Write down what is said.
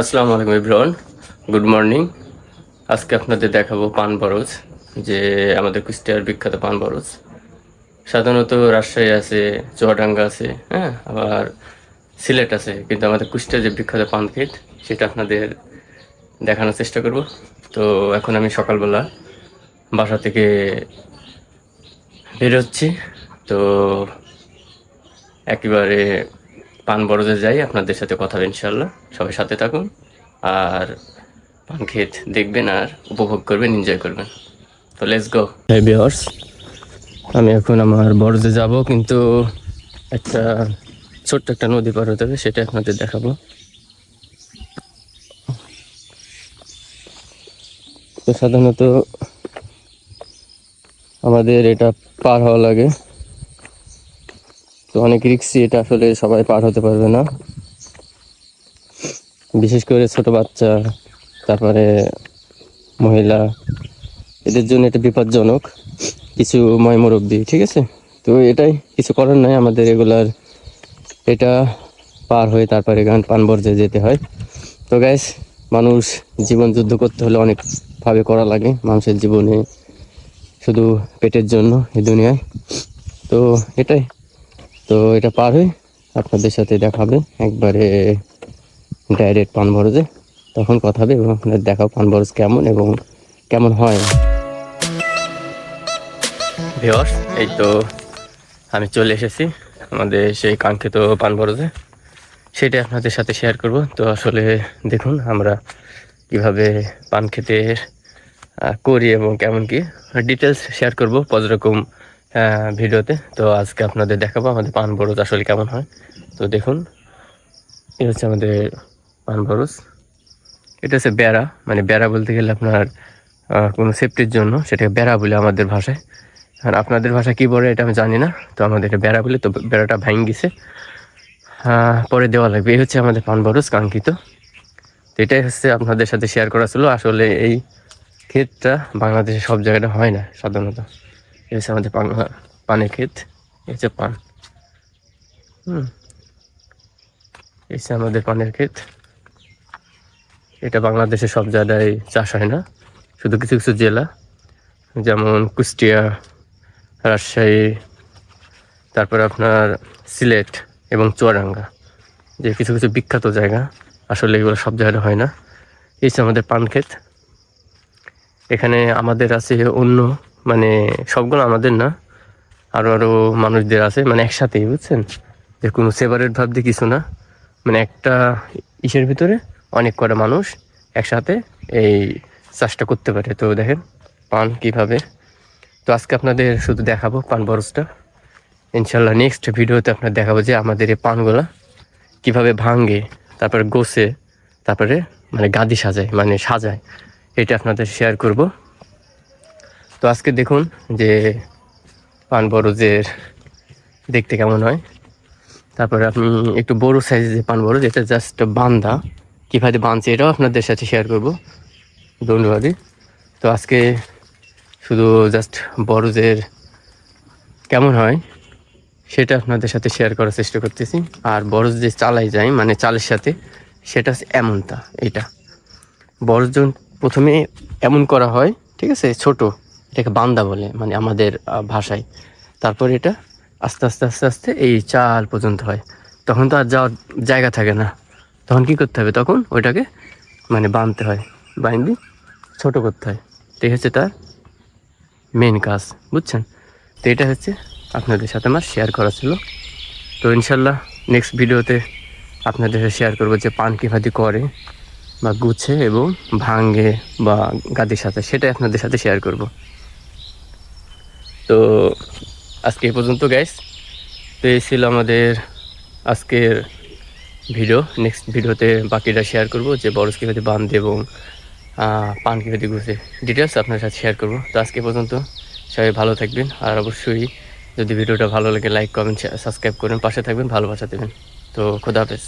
আসসালামু আলাইকুম ইব্রাহন good morning. আজকে আপনাদের দেখাবো পান বরজ, যে আমাদের কুষ্টিয়ার বিখ্যাত পান বরজ। সাধারণত রাজশাহী আছে, চুয়াডাঙ্গা আছে হ্যাঁ আবার সিলেট আছে, কিন্তু আমাদের কুষ্টিয়ার যে বিখ্যাত পান ক্ষেত, সেটা আপনাদের দেখানোর চেষ্টা করব। তো এখন আমি সকালবেলা বাসা থেকে বেরোচ্ছি। তো একেবারে পান বরজে যাই, আপনাদের সাথে কথা হবে ইনশাল্লাহ সবাই সাথে থাকুন। আর পান ক্ষেত দেখবেন আর উপভোগ করবেন, এনজয় করবেন। তো লেটস গো হ্যাঁ আমি এখন আমার বরজে যাব, কিন্তু একটা ছোট্ট একটা নদী পার হতে হবে সেটা আপনাদের দেখাবো। তো সাধারণত আমাদের এটা পার হওয়া লাগে। তো অনেক রিক্সি এটা আসলে সবাই পার হতে পারবে না। বিশেষ করে ছোট বাচ্চা, তারপরে মহিলা, এদের জন্য এটা বিপজ্জনক। কিছু ময় মুরব্বী, ঠিক আছে? তো এটাই কিছু করার নাই আমাদের এগুলার। এটা পার হয়ে তারপরে গান পানবর্জে যেতে হয়। তো গ্যাস মানুষ জীবন যুদ্ধ করতে হলে অনেকভাবে করা লাগে। মানুষের জীবনে শুধু পেটের জন্য এই দুনিয়ায়। তো এটাই। তো এটা পার হয়ে আপনাদের সাথে দেখাবে। একবারে ডাইরেক্ট পান বরজে তখন কথা হবে এবং আপনাদের দেখাও পান বরজ কেমন এবং কেমন হয়। ভিওর্স এই তো আমি চলে এসেছি আমাদের সেই কাঙ্ক্ষিত পান বরজে সেটা আপনাদের সাথে শেয়ার করব। তো আসলে দেখুন আমরা কীভাবে পান খেতে করি এবং কেমন কি। ডিটেলস শেয়ার করব পর্যরকম ভিডিওতে। তো আজকে আপনাদের দেখাবো আমাদের পান বরজ আসলে কেমন হয়। তো দেখুন, এই হচ্ছে আমাদের পান বরজ। এটা হচ্ছে বেড়া মানে বেড়া বলতে গেলে আপনার কোনো সেফটির জন্য সেটাকে বেড়া বলে আমাদের ভাষায়। আর আপনাদের ভাষা কি বলে এটা আমি জানি না, তো আমাদের এটা বেড়া বলে, তো বেড়াটা ভাঙ গেছে পরে দেওয়া লাগবে। এই হচ্ছে আমাদের পান বরজ কাঙ্ক্ষিত। তো এটাই হচ্ছে আপনাদের সাথে শেয়ার করা ছিল। আসলে এই ক্ষেতটা বাংলাদেশে সব জায়গাটা হয় না, সাধারণত। এই হচ্ছে আমাদের পান পানের ক্ষেত, এই হচ্ছে পান। এই হচ্ছে আমাদের পানের ক্ষেত। এটা বাংলাদেশে সব জায়গায় চাষ হয় না, শুধু কিছু কিছু জেলা। যেমন কুষ্টিয়া, রাজশাহী, তারপর আপনার সিলেট এবং চুয়াডাঙ্গা, যে কিছু কিছু বিখ্যাত জায়গা। আসলে এগুলো সব জায়গায় হয় না। এই হচ্ছে আমাদের পান ক্ষেত। এখানে আমাদের আছে অন্য মানে সবগুলো আমাদের না। আরও আরও মানুষদের আছে মানে একসাথেই, বুঝছেন? যে কোনো সেপারেট ভাব দিয়ে কিছু না। মানে একটা ইসের ভিতরে অনেক কটা মানুষ একসাথে এই চাষটা করতে পারে। তো দেখেন, পান কীভাবে। তো আজকে আপনাদের শুধু দেখাবো পান বরজটা। ইনশাল্লাহ নেক্সট ভিডিওতে আপনার দেখাবো যে আমাদের এই পানগুলা কীভাবে ভাঙে, তারপরে গোসে তারপরে মানে গাদি সাজায় মানে সাজায়। এটা আপনাদের শেয়ার করব। তো আজকে দেখুন যে পান বরজের দেখতে কেমন হয়। তারপরে আপনি একটু বড় সাইজের যে পান বরজ, এটা জাস্ট বান্ধা কীভাবে বাঁধছে এটাও আপনাদের সাথে শেয়ার করব। ধন্যবাদই। তো আজকে শুধু জাস্ট বরজের কেমন হয়, সেটা আপনাদের সাথে শেয়ার করার চেষ্টা করতেছি। আর বরজ যে চালাই যায় মানে চালের সাথে, সেটা এমনটা, এটা। বরজ প্রথমে এমন করা হয়, ঠিক আছে, ছোট এটাকে বান্দা বলে মানে আমাদের ভাষায়। তারপর এটা আস্তে আস্তে আস্তে আস্তে এই চাল পর্যন্ত হয়। তখন তো আর যাওয়ার জায়গা থাকে না। তখন কি করতে হবে? তখন ওইটাকে মানে বাঁধতে হয় বাইন্দি ছোট করতে হয়। তো হচ্ছে তার মেন কাজ, বুঝছেন? তো এটা হচ্ছে আপনাদের সাথে আমার শেয়ার করা ছিল। তো ইনশাল্লাহ নেক্সট ভিডিওতে আপনাদের সাথে শেয়ার করব যে পান কীভাবে করে বা গুছে এবং ভাঙ্গে বা গাদির সাথে, সেটাই আপনাদের সাথে শেয়ার করব। তো আজকে এই পর্যন্ত গ্যাস তো এই ছিল আমাদের আজকের ভিডিও নেক্সট ভিডিওতে বাকিটা শেয়ার করব, যে বরস কীভাবে বাঁধে এবং পান কীভাবে গুছে ডিটেলস আপনার সাথে শেয়ার করব। তো আজকে পর্যন্ত, সবাই ভালো থাকবেন। আর অবশ্যই যদি ভিডিওটা ভালো লাগে লাইক কমেন্ট সাবস্ক্রাইব করেন পাশে থাকবেন, ভালোবাসা দেবেন। তো খোদা হাফেজ।